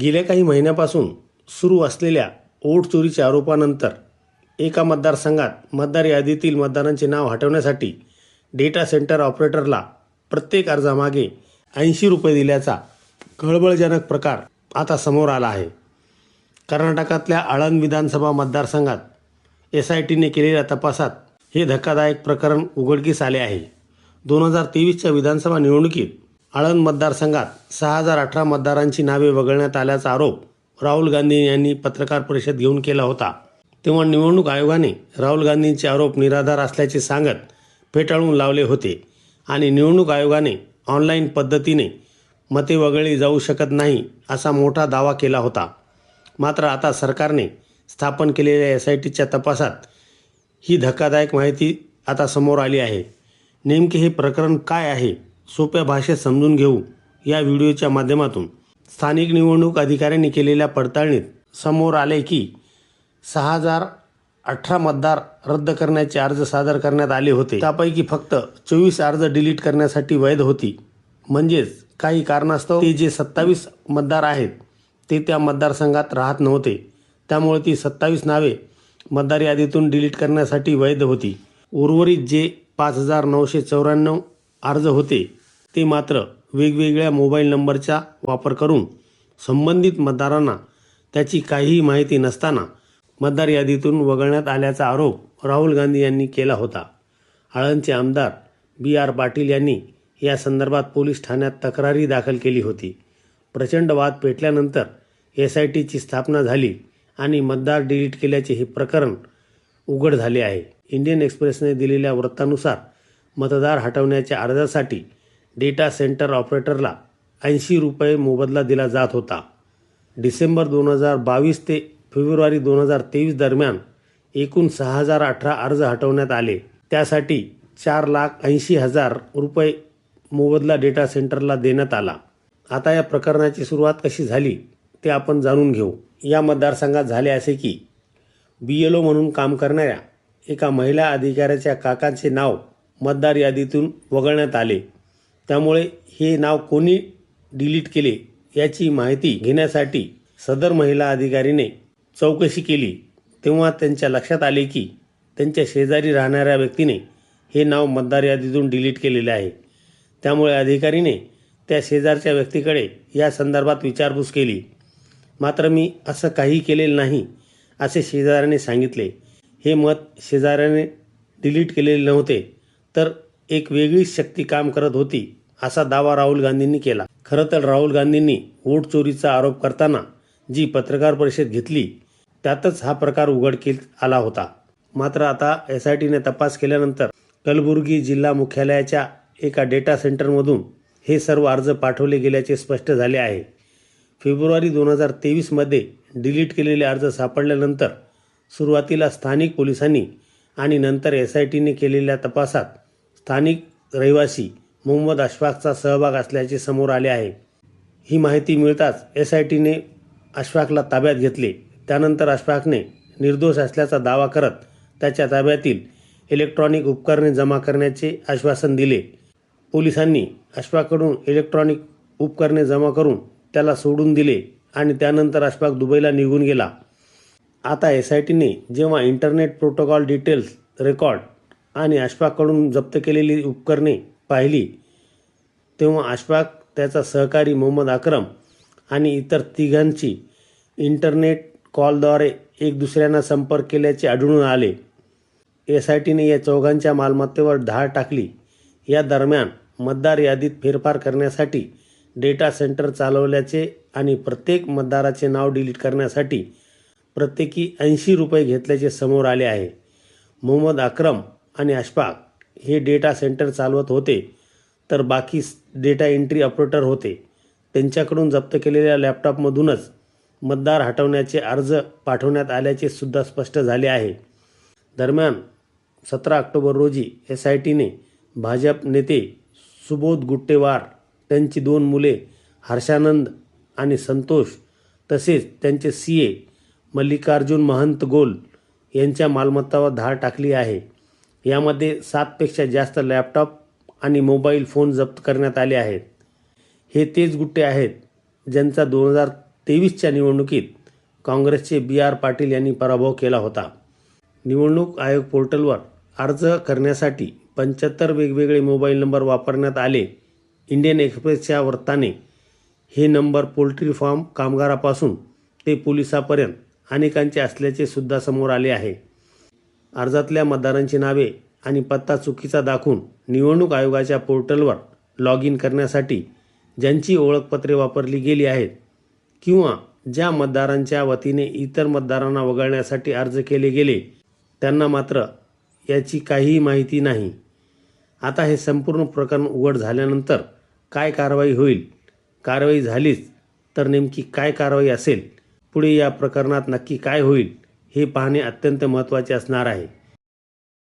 गेल्या काही महिन्यापासून सुरू असलेल्या ओट चोरीच्या आरोपानंतर एका मतदारसंघात मतदार यादीतील मतदारांचे नाव हटवण्यासाठी डेटा सेंटर ऑपरेटरला प्रत्येक अर्जामागे ऐंशी रुपये दिल्याचा खळबळजनक प्रकार आता समोर आला आहे. कर्नाटकातल्या आळंद विधानसभा मतदारसंघात एस आय टीने केलेल्या तपासात हे धक्कादायक प्रकरण उघडकीस आले आहे. दोन हजार तेवीसच्या विधानसभा निवडणुकीत आळंद मतदारसंघात सहा हजार अठरा मतदारांची नावे वगळण्यात आल्याचा आरोप राहुल गांधी यांनी पत्रकार परिषद घेऊन केला होता. तेव्हा निवडणूक आयोगाने राहुल गांधींचे आरोप निराधार असल्याचे सांगत फेटाळून लावले होते आणि निवडणूक आयोगाने ऑनलाईन पद्धतीने मते वगळली जाऊ शकत नाही असा मोठा दावा केला होता. मात्र आता सरकारने स्थापन केलेल्या एस आय टीच्या तपासात ही धक्कादायक माहिती आता समोर आली आहे. नेमके हे प्रकरण काय आहे? सोप्या भाषेत समजून घेऊ या व्हिडिओच्या माध्यमातून. स्थानिक निवडणूक अधिकाऱ्यांनी केलेल्या पडताळणीत समोर आले की सहा हजार अठरा मतदार रद्द करण्याचे अर्ज सादर करण्यात आले होते. त्यापैकी फक्त चोवीस अर्ज डिलीट करण्यासाठी वैध होती. म्हणजेच काही कारणास्तव ते जे सत्तावीस मतदार आहेत ते त्या मतदारसंघात राहत नव्हते. त्यामुळे ती सत्तावीस नावे मतदार यादीतून डिलीट करण्यासाठी वैध होती. उर्वरित जे पाच हजार नऊशे चौऱ्याण्णव अर्ज होते ते मात्र वेगवेगळ्या मोबाईल नंबरचा वापर करून संबंधित मतदारांना त्याची काहीही माहिती नसताना मतदार यादीतून वगळण्यात आल्याचा आरोप राहुल गांधी यांनी केला होता. आळंदचे आमदार बी आर पाटील यांनी या संदर्भात पोलीस ठाण्यात तक्रारी दाखल केली होती. प्रचंड वाद पेटल्यानंतर एस आय टीची स्थापना झाली आणि मतदार डिलीट केल्याचे हे प्रकरण उघड झाले आहे. इंडियन एक्सप्रेसने दिलेल्या वृत्तानुसार मतदार हटवण्याच्या अर्जासाठी डेटा सेंटर ऑपरेटरला ऐंशी रुपये मोबदला दिला जात होता. डिसेंबर दोन हजार बावीस ते फेब्रुवारी दोन हजार तेवीस दरम्यान एकूण सहा हजार अठरा अर्ज हटवण्यात आले. त्यासाठी चार लाख ऐंशी हजार रुपये मोबदला डेटा सेंटरला देण्यात आला. आता या प्रकरणाची सुरुवात कशी झाली ते आपण जाणून घेऊ. या मतदारसंघात झाले असे की बी एल ओ म्हणून काम करणाऱ्या एका महिला अधिकाऱ्याच्या काकांचे नाव मतदार यादीतून वगळण्यात आले. त्यामुळे हे नाव कोणी डिलीट केले याची माहिती घेण्यासाठी सदर महिला अधिकारीने चौकशी केली. तेव्हा त्यांच्या लक्षात आले की त्यांच्या शेजारी राहणाऱ्या व्यक्तीने हे नाव मतदार यादीतून डिलीट केलेले आहे. त्यामुळे अधिकारीने त्या शेजारच्या व्यक्तीकडे या संदर्भात विचारपूस केली. मात्र मी असं काही केलेलं नाही असे शेजाऱ्याने सांगितले. हे मत शेजाऱ्याने डिलीट केलेले नव्हते. तर एक वेगळीच शक्ती काम करत होती असा दावा राहुल गांधींनी केला. खरं तर राहुल गांधींनी वोट चोरीचा आरोप करताना जी पत्रकार परिषद घेतली त्यातच हा प्रकार उघडकीस आला होता. मात्र आता एस आय टीने तपास केल्यानंतर कलबुर्गी जिल्हा मुख्यालयाच्या एका डेटा सेंटरमधून हे सर्व अर्ज पाठवले गेल्याचे स्पष्ट झाले आहे. फेब्रुवारी दोन हजार तेवीसमध्ये डिलीट केलेले अर्ज सापडल्यानंतर सुरुवातीला स्थानिक पोलिसांनी आणि नंतर एस आय टीने केलेल्या तपासात स्थानिक रहिवासी मोहम्मद अशफाकचा सहभाग असल्याचे समोर आले आहे. ही माहिती मिळताच एस आय टीने अशफाकला ताब्यात घेतले. त्यानंतर अशफाकने निर्दोष असल्याचा दावा करत त्याच्या ताब्यातील इलेक्ट्रॉनिक उपकरणे जमा करण्याचे आश्वासन दिले. पोलिसांनी अशफाकडून इलेक्ट्रॉनिक उपकरणे जमा करून त्याला सोडून दिले आणि त्यानंतर अशफाक दुबईला निघून गेला. आता एस आय टीने जेव्हा इंटरनेट प्रोटोकॉल डिटेल्स रेकॉर्ड आणि अशफाककडून जप्त केलेली उपकरणे पाहिली तेव्हा अशफाक त्याचा सहकारी मोहम्मद अक्रम आणि इतर तिघांची इंटरनेट कॉलद्वारे एक दुसऱ्यांना संपर्क केल्याचे आढळून आले. एस आय टीने या चौघांच्या मालमत्तेवर धाड टाकली. या दरम्यान मतदार यादीत फेरफार करण्यासाठी डेटा सेंटर चालवल्याचे आणि प्रत्येक मतदाराचे नाव डिलीट करण्यासाठी प्रत्येकी ऐंशी रुपये घेतल्याचे समोर आले आहे. मोहम्मद अक्रम आणि अशफाक हे डेटा सेंटर चालवत होते तर बाकी डेटा एंट्री ऑपरेटर होते. त्यांच्याकडून जप्त केलेल्या लॅपटॉपमधूनच मतदार हटवण्याचे अर्ज पाठवण्यात आल्याचे सुद्धा स्पष्ट झाले आहे. दरम्यान सतरा ऑक्टोबर रोजी एस आय टीने भाजप नेते सुबोध गुट्टेवार त्यांची दोन मुले हर्षानंद आणि संतोष तसेच त्यांचे सी ए मल्लिकार्जुन महंत गोल यांच्या मालमत्तावर धाड टाकली आहे. यामध्ये सातपेक्षा जास्त लॅपटॉप आणि मोबाईल फोन जप्त करण्यात आले आहेत. हे तेच गुट्टे आहेत ज्यांचा दोन हजार तेवीसच्या निवडणुकीत काँग्रेसचे बी आर पाटील यांनी पराभव केला होता. निवडणूक आयोग पोर्टलवर अर्ज करण्यासाठी पंच्याहत्तर वेगवेगळे मोबाईल नंबर वापरण्यात आले. इंडियन एक्सप्रेसच्या वृत्ताने हे नंबर पोल्ट्री फार्म कामगारापासून ते पोलिसापर्यंत अनेकांचे असल्याचे सुद्धा समोर आले आहे. अर्जातल्या मतदारांची नावे आणि पत्ता चुकीचा दाखवून निवडणूक आयोगाच्या पोर्टलवर लॉग इन करण्यासाठी ज्यांची ओळखपत्रे वापरली गेली आहेत किंवा ज्या मतदारांच्या वतीने इतर मतदारांना वगळण्यासाठी अर्ज केले गेले त्यांना मात्र याची काहीही माहिती नाही. आता हे संपूर्ण प्रकरण उघड झाल्यानंतर काय कारवाई होईल? कारवाई झालीच तर नेमकी काय कारवाई असेल? पुढे या प्रकरणात नक्की काय होईल? हे पाहणे अत्यंत महत्त्वाचे असणार आहे.